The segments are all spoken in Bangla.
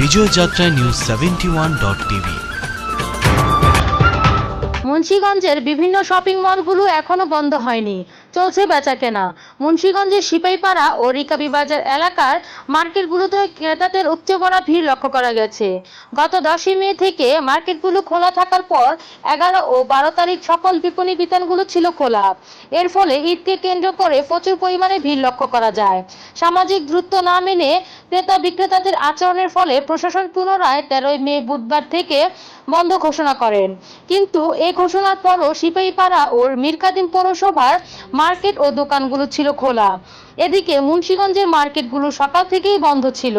বিজয় news seventy one dot TV. মুন্সিগঞ্জের বিভিন্ন শপিং মলগুলো এখনও বন্ধ হয়নি। চলছে বেচাকেনা। মুন্সীগঞ্জের সিপাইপাড়া ও রিকাবি বাজার এলাকার মার্কেটগুলোতে ক্রেতাদের উপচে পড়া ভিড় লক্ষ্য করা গেছে। গত দশই মে থেকে মার্কেটগুলো খোলা থাকার পর এগারো ও বারো তারিখ সকল বিপণী বিতানগুলো ছিল খোলা। এর ফলে ঈদকে কেন্দ্র করে প্রচুর পরিমাণে ভিড় লক্ষ্য করা যায়। সামাজিক দূরত্ব না মেনে ক্রেতা বিক্রেতাদের আচরণের ফলে প্রশাসন পুনরায় তেরোই মে বুধবার থেকে বন্ধ ঘোষণা করেন। কিন্তু এই ঘোষণার পরও সিপাহীপাড়া ও মিরকাদিম পৌরসভার মার্কেট ও দোকানগুলো ছিল খোলা। এদিকে মুন্সিগঞ্জের মার্কেটগুলো সকাল থেকেই বন্ধ ছিল।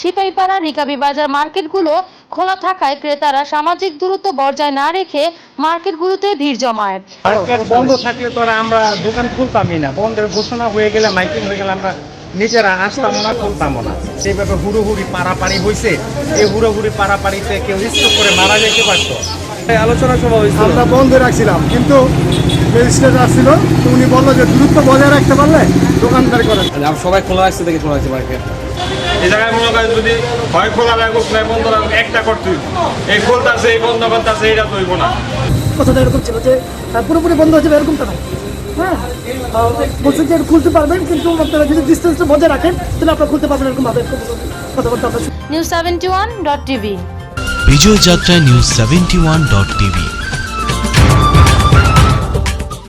সিপাহীপাড়া রিকাবি বাজার মার্কেটগুলো খোলা থাকায় ক্রেতারা সামাজিক দূরত্ব বজায় না রেখে মার্কেটগুলোতে ভিড় জমায়। মার্কেট বন্ধ থাকলে তো আমরা দোকান খুলতামই না। বন্ধের ঘোষণা হয়ে গেলে মাইকিং হয়ে গেলে আমরা নিজেরা আসতাম না খুলতামও না। সেইভাবে হুড়োহুড়ি পাড়াপাড়ি হয়েছে এই হুড়োহুড়ি পাড়াপাড়িতে কেউ স্ট্রোক করে মারা যেতে পারতো। আলোচনা সভা হয়েছিল। আমরা বন্ধ রাখছিলাম কিন্তু ম্যাজিস্ট্রেট আসছিল তো উনি বলল যে দূরত্ব বজায় রাখতে পারলে দোকানদার করেন আমরা সবাই খোলা রাখছে দেখে খোলা রাখছে মার্কেট এই জায়গায় মনে করেন যদি হয় খোলা রাখুক না বন্ধ রাখুক একটা করতে। এই খুলতাছে এই বন্ধ করতেছে এইটা তো হইব না। কথাটা এরকম ছিল যে পুরোপুরি বন্ধ হয়ে যাবে এরকমটা হ্যাঁ? আহ, বলছেন যে খুলতে পারবেন কিন্তু আপনারা যদি ডিস্টেন্সটা বজায় রাখেন তাহলে আপনারা খুলতে পারবেন এরকম ভাবে। কথাবার্তা news seventy one dot TV বিজয় যাত্রা news seventy one dot TV